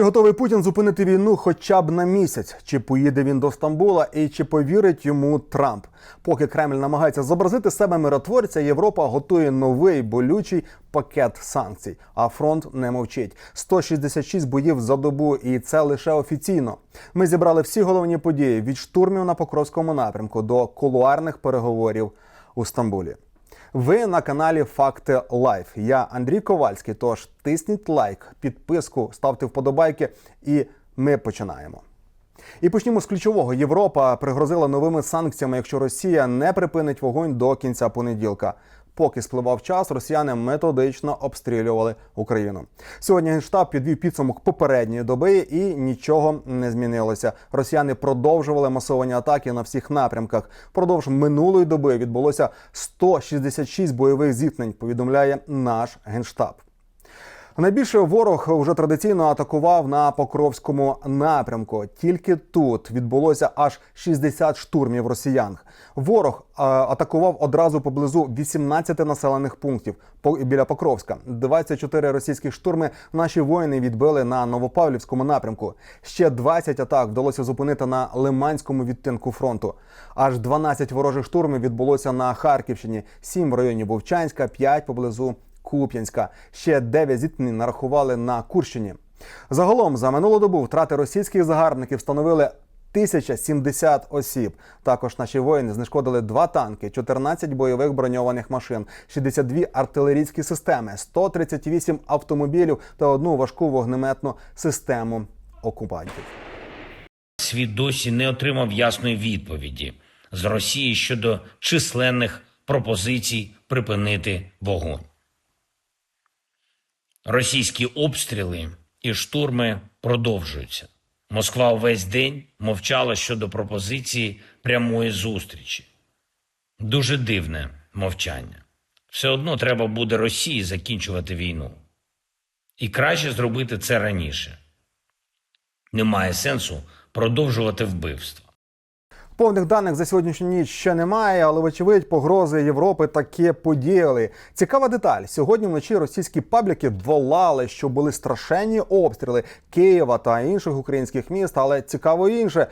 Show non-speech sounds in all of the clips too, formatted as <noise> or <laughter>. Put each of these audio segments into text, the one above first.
Чи готовий Путін зупинити війну хоча б на місяць? Чи поїде він до Стамбула і чи повірить йому Трамп? Поки Кремль намагається зобразити себе миротворця, Європа готує новий болючий пакет санкцій. А фронт не мовчить. 166 боїв за добу, і це лише офіційно. Ми зібрали всі головні події від штурмів на Покровському напрямку до кулуарних переговорів у Стамбулі. Ви на каналі Факти Лайф. Я Андрій Ковальський. Тож тисніть лайк, підписку, ставте вподобайки, і ми починаємо. І почнімо з ключового. Європа пригрозила новими санкціями, якщо Росія не припинить вогонь до кінця понеділка. Поки спливав час, росіяни методично обстрілювали Україну. Сьогодні генштаб підвів підсумок попередньої доби, і нічого не змінилося. Росіяни продовжували масовані атаки на всіх напрямках. Продовж минулої доби відбулося 166 бойових зіткнень. Повідомляє наш генштаб. Найбільше ворог вже традиційно атакував на Покровському напрямку. Тільки тут відбулося аж 60 штурмів росіян. Ворог е, атакував одразу поблизу 18 населених пунктів біля Покровська. 24 російських штурми наші воїни відбили на Новопавлівському напрямку. Ще 20 атак вдалося зупинити на Лиманському відтинку фронту. Аж 12 ворожих штурмів відбулося на Харківщині, 7 в районі Вовчанська, 5 поблизу Куп'янська. Ще 9 зіткнень нарахували на Курщині. Загалом за минулу добу втрати російських загарбників становили 1070 осіб. Також наші воїни знешкодили два танки, 14 бойових броньованих машин, 62 артилерійські системи, 138 автомобілів та одну важку вогнеметну систему окупантів. Світ досі не отримав ясної відповіді з Росії щодо численних пропозицій припинити вогонь. Російські обстріли і штурми продовжуються. Москва увесь день мовчала щодо пропозиції прямої зустрічі. Дуже дивне мовчання. Все одно треба буде Росії закінчувати війну. І краще зробити це раніше. Немає сенсу продовжувати вбивства. Повних даних за сьогоднішню ніч ще немає, але вочевидь погрози Європи таки подіяли. Цікава деталь: сьогодні вночі російські пабліки волали, що були страшенні обстріли Києва та інших українських міст. Але цікаво інше.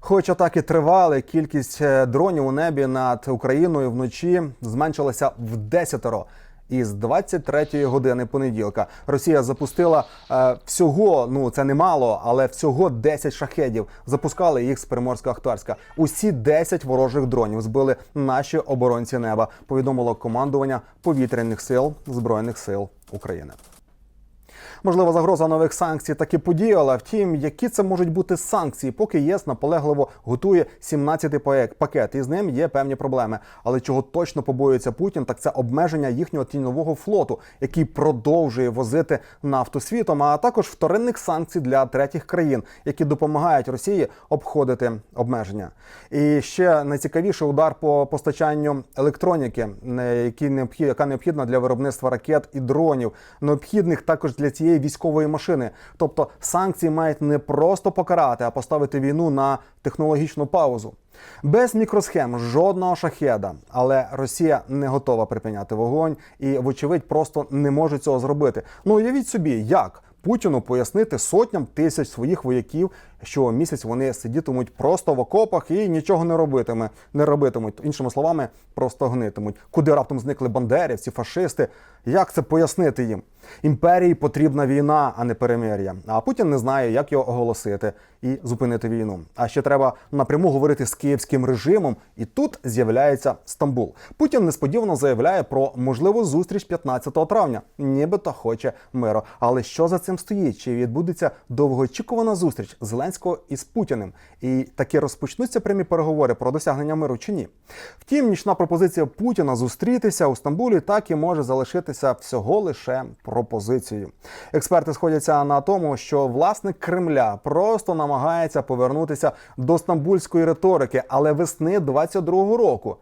Хоч атаки тривали, кількість е, дронів у небі над Україною вночі зменшилася в десятеро. Із 23-ї години понеділка Росія запустила е, всього, ну це немало, але всього 10 шахедів. Запускали їх з Приморська-Ахтарська. Усі 10 ворожих дронів збили наші оборонці неба. Повідомило командування повітряних сил збройних сил України. Можливо, загроза нових санкцій таки подіяла. Втім, які це можуть бути санкції, поки ЄС наполегливо готує 17-й пакет, і з ним є певні проблеми. Але чого точно побоюється Путін, так це обмеження їхнього тіньового флоту, який продовжує возити нафту світом, а також вторинних санкцій для третіх країн, які допомагають Росії обходити обмеження. І ще найцікавіше удар по постачанню електроніки, які необхід- яка необхідна для виробництва ракет і дронів, необхідних також для цієї військової машини. Тобто санкції мають не просто покарати, а поставити війну на технологічну паузу. Без мікросхем жодного шахеда, але Росія не готова припиняти вогонь і, вочевидь, просто не може цього зробити. Ну уявіть собі, як Путіну пояснити сотням тисяч своїх вояків, що місяць вони сидітимуть просто в окопах і нічого не робитиме, не робитимуть. Іншими словами, просто гнитимуть. Куди раптом зникли бандерівці, фашисти? Як це пояснити їм? Імперії потрібна війна, а не перемир'я. А Путін не знає, як його оголосити і зупинити війну. А ще треба напряму говорити з київським режимом, і тут з'являється Стамбул. Путін несподівано заявляє про можливу зустріч 15 травня, нібито хоче миру. Але що за цим стоїть? Чи відбудеться довгоочікувана зустріч Зеленського із Путіним? І таки розпочнуться прямі переговори про досягнення миру чи ні? Втім, нічна пропозиція Путіна зустрітися у Стамбулі так і може залишитися всього лише пропозицією. Експерти сходяться на тому, що власник Кремля просто намагається повернутися до стамбульської риторики, але весни 22-го року.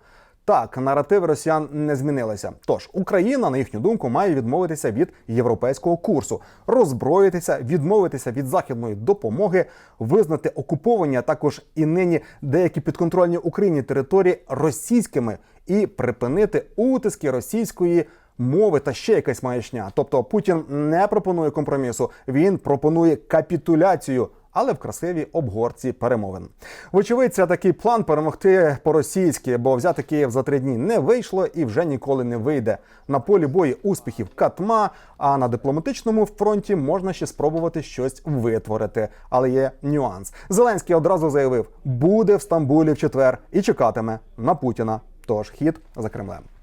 Так, наративи росіян не змінилися. Тож Україна, на їхню думку, має відмовитися від європейського курсу, роззброїтися, відмовитися від західної допомоги, визнати окуповані, а також і нині деякі підконтрольні Україні території російськими і припинити утиски російської мови та ще якась маячня. Тобто Путін не пропонує компромісу, він пропонує капітуляцію. Але в красивій обгорці перемовин. Вочевидь, такий план перемогти по-російськи, бо взяти Київ за три дні не вийшло і вже ніколи не вийде. На полі бою успіхів катма, а на дипломатичному фронті можна ще спробувати щось витворити. Але є нюанс. Зеленський одразу заявив, буде в Стамбулі в четвер і чекатиме на Путіна. Тож хід за Кремлем.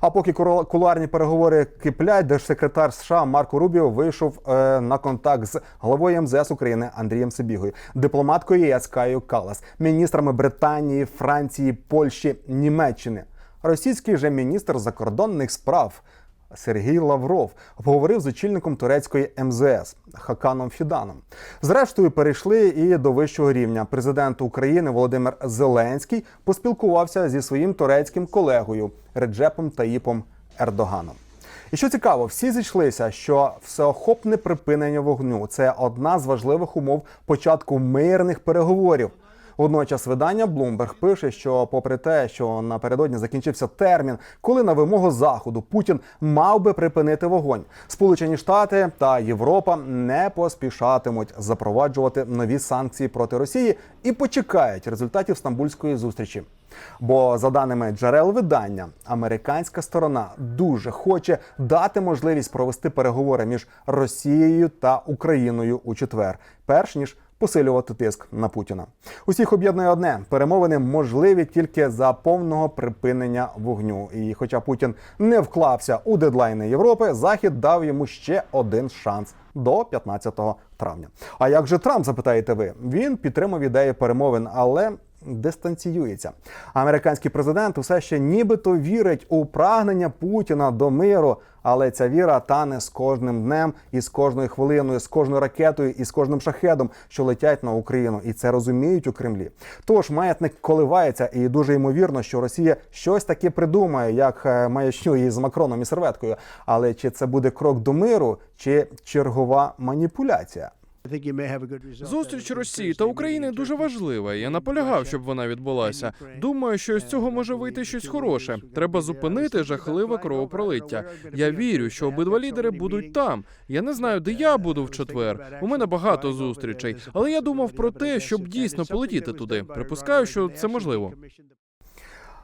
А поки кулуарні переговори киплять, держсекретар США Марко Рубіо вийшов е, на контакт з головою МЗС України Андрієм Сибігою, дипломаткою ЄС Каю Калас, міністрами Британії, Франції, Польщі, Німеччини. Російський же міністр закордонних справ Сергій Лавров обговорив з очільником турецької МЗС Хаканом Фіданом. Зрештою, перейшли і до вищого рівня. Президент України Володимир Зеленський поспілкувався зі своїм турецьким колегою Реджепом Таїпом Ердоганом. І що цікаво, всі зійшлися, що всеохопне припинення вогню це одна з важливих умов початку мирних переговорів. Водночас видання Bloomberg пише, що попри те, що напередодні закінчився термін, коли на вимогу заходу Путін мав би припинити вогонь, Сполучені Штати та Європа не поспішатимуть запроваджувати нові санкції проти Росії і почекають результатів стамбульської зустрічі. Бо, за даними джерел видання, американська сторона дуже хоче дати можливість провести переговори між Росією та Україною у четвер, перш ніж посилювати тиск на Путіна. Усіх об'єднує одне: перемовини можливі тільки за повного припинення вогню. І хоча Путін не вклався у дедлайни Європи, Захід дав йому ще один шанс до 15 травня. А як же Трамп запитаєте ви? Він підтримав ідею перемовин, але дистанціюється. Американський президент усе ще нібито вірить у прагнення Путіна до миру, але ця віра тане з кожним днем і з кожною хвилиною, з кожною ракетою і з кожним шахедом, що летять на Україну, і це розуміють у Кремлі. Тож маятник коливається, і дуже ймовірно, що Росія щось таке придумає, як е, маячню із Макроном і серветкою. Але чи це буде крок до миру, чи чергова маніпуляція? Зустріч Росії та України дуже важлива. Я наполягав, щоб вона відбулася. Думаю, що з цього може вийти щось хороше. Треба зупинити жахливе кровопролиття. Я вірю, що обидва лідери будуть там. Я не знаю, де я буду в четвер. У мене багато зустрічей, але я думав про те, щоб дійсно полетіти туди. Припускаю, що це можливо.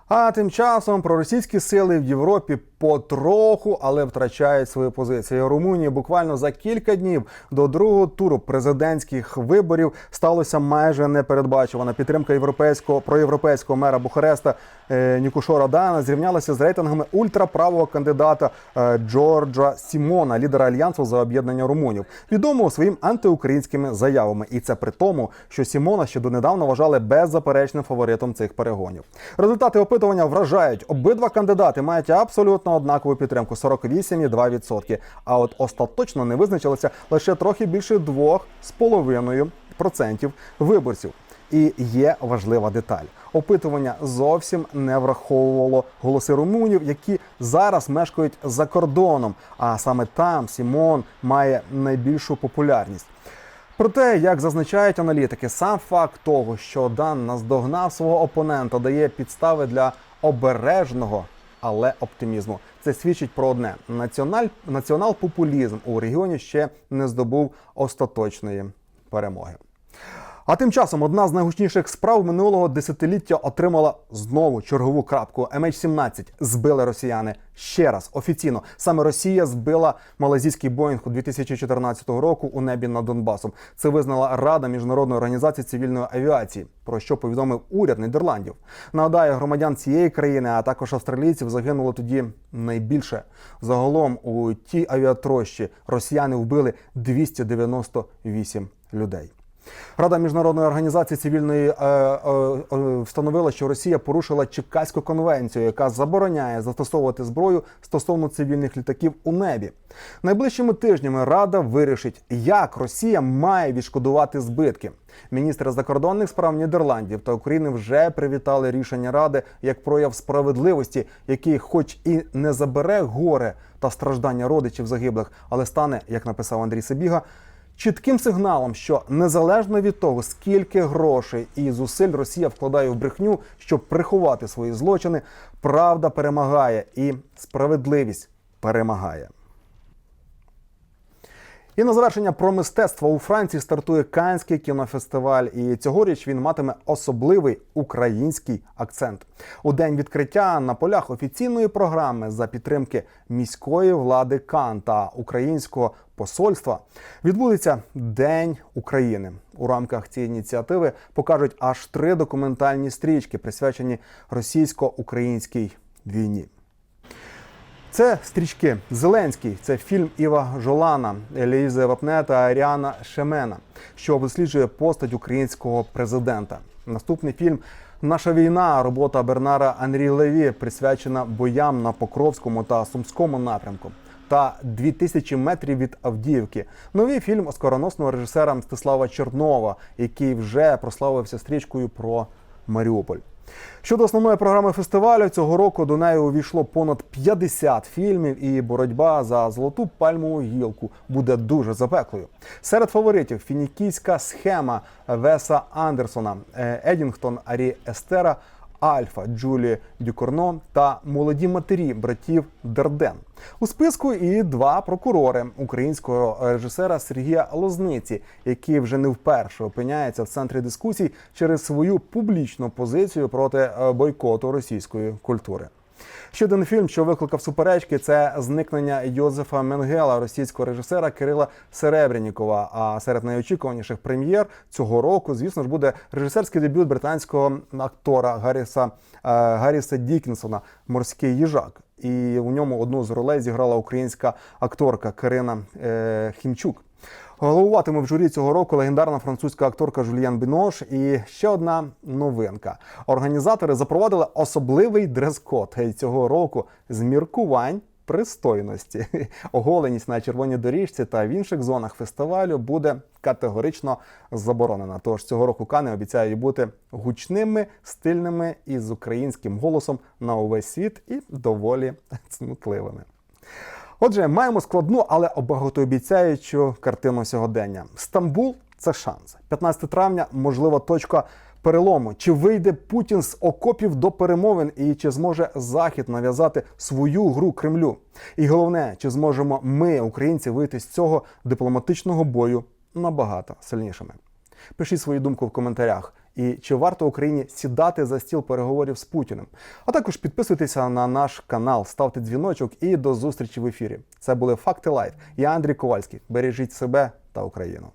А тим часом проросійські сили в Європі потроху, але втрачають свої позиції. Румунії буквально за кілька днів до другого туру президентських виборів сталося майже непередбачувана підтримка європейського проєвропейського мера Бухареста е, Нікушора Дана зрівнялася з рейтингами ультраправого кандидата е, Джорджа Сімона, лідера альянсу за об'єднання румунів, відомого своїм антиукраїнськими заявами. І це при тому, що Сімона ще донедавна вважали беззаперечним фаворитом цих перегонів. Результати опитування вражають. Обидва кандидати мають абсолютно однакову підтримку 48,2%. А от остаточно не визначилося лише трохи більше 2,5% виборців. І є важлива деталь. Опитування зовсім не враховувало голоси румунів, які зараз мешкають за кордоном. А саме там Сімон має найбільшу популярність. Проте, як зазначають аналітики, сам факт того, що Дан наздогнав свого опонента, дає підстави для обережного, але оптимізму. Це свідчить про одне: національ, націонал-популізм у регіоні ще не здобув остаточної перемоги. А тим часом одна з найгучніших справ минулого десятиліття отримала знову чергову крапку. MH17 збили росіяни ще раз офіційно. Саме Росія збила малазійський Боїнг у 2014 року у небі над Донбасом. Це визнала Рада міжнародної організації цивільної авіації, про що повідомив уряд Нідерландів. Нагадаю, громадян цієї країни, а також австралійців, загинуло тоді найбільше. Загалом у тій авіатрощі росіяни вбили 298 людей. Рада міжнародної організації цивільної е, е, е, встановила, що Росія порушила Чекаську конвенцію, яка забороняє застосовувати зброю стосовно цивільних літаків у небі. Найближчими тижнями Рада вирішить, як Росія має відшкодувати збитки. Міністри закордонних справ Нідерландів та України вже привітали рішення Ради як прояв справедливості, який, хоч і не забере горе та страждання родичів загиблих, але стане, як написав Андрій Сибіга, чітким сигналом, що незалежно від того, скільки грошей і зусиль Росія вкладає в брехню, щоб приховати свої злочини, правда перемагає і справедливість перемагає. І на завершення про мистецтво у Франції стартує Канський кінофестиваль, і цьогоріч він матиме особливий український акцент. У день відкриття на полях офіційної програми за підтримки міської влади Кан та українського посольства відбудеться День України. У рамках цієї ініціативи покажуть аж три документальні стрічки, присвячені російсько-українській війні. Це стрічки Зеленський. Це фільм Іва Жолана, Елізи Вапне та Аріана Шемена, що досліджує постать українського президента. Наступний фільм Наша війна. Робота Бернара Анрі Леві присвячена боям на Покровському та Сумському напрямку. Та «2000 метрів від Авдіївки. Новий фільм оскароносного режисера Мстислава Чернова, який вже прославився стрічкою про Маріуполь. Щодо основної програми фестивалю, цього року до неї увійшло понад 50 фільмів, і боротьба за золоту пальмову гілку буде дуже запеклою. Серед фаворитів фінікійська схема Веса Андерсона, е, Едінгтон Арі Естера, Альфа Джулі Дюкорно та молоді матері братів Дарден. У списку і два прокурори українського режисера Сергія Лозниці, який вже не вперше опиняється в центрі дискусій через свою публічну позицію проти е, бойкоту російської культури. Ще один фільм, що викликав суперечки, це зникнення Йозефа Менгела, російського режисера Кирила Серебрянікова. А серед найочікуваніших прем'єр цього року, звісно ж, буде режисерський дебют британського актора Гарріса е, Гарріса Дікінсона Морський їжак. І у ньому одну з ролей зіграла українська акторка Карина е, Хімчук. Головуватиме в журі цього року легендарна французька акторка Жульєн Бінош. І ще одна новинка. Організатори запровадили особливий дрес-код цього року з міркувань пристойності. <laughs> Оголеність на червоній доріжці та в інших зонах фестивалю буде категорично заборонена. Тож цього року Кани обіцяють бути гучними, стильними і з українським голосом на увесь світ і доволі <laughs> цнутливими. Отже, маємо складну, але багатообіцяючу картину сьогодення. Стамбул це шанс. 15 травня можлива точка перелому. Чи вийде Путін з окопів до перемовин і чи зможе Захід нав'язати свою гру Кремлю? І головне, чи зможемо ми, українці, вийти з цього дипломатичного бою набагато сильнішими? Пишіть свою думку в коментарях. І чи варто Україні сідати за стіл переговорів з Путіним? А також підписуйтеся на наш канал, ставте дзвіночок і до зустрічі в ефірі. Це були Факти Лайф, Я Андрій Ковальський. Бережіть себе та Україну.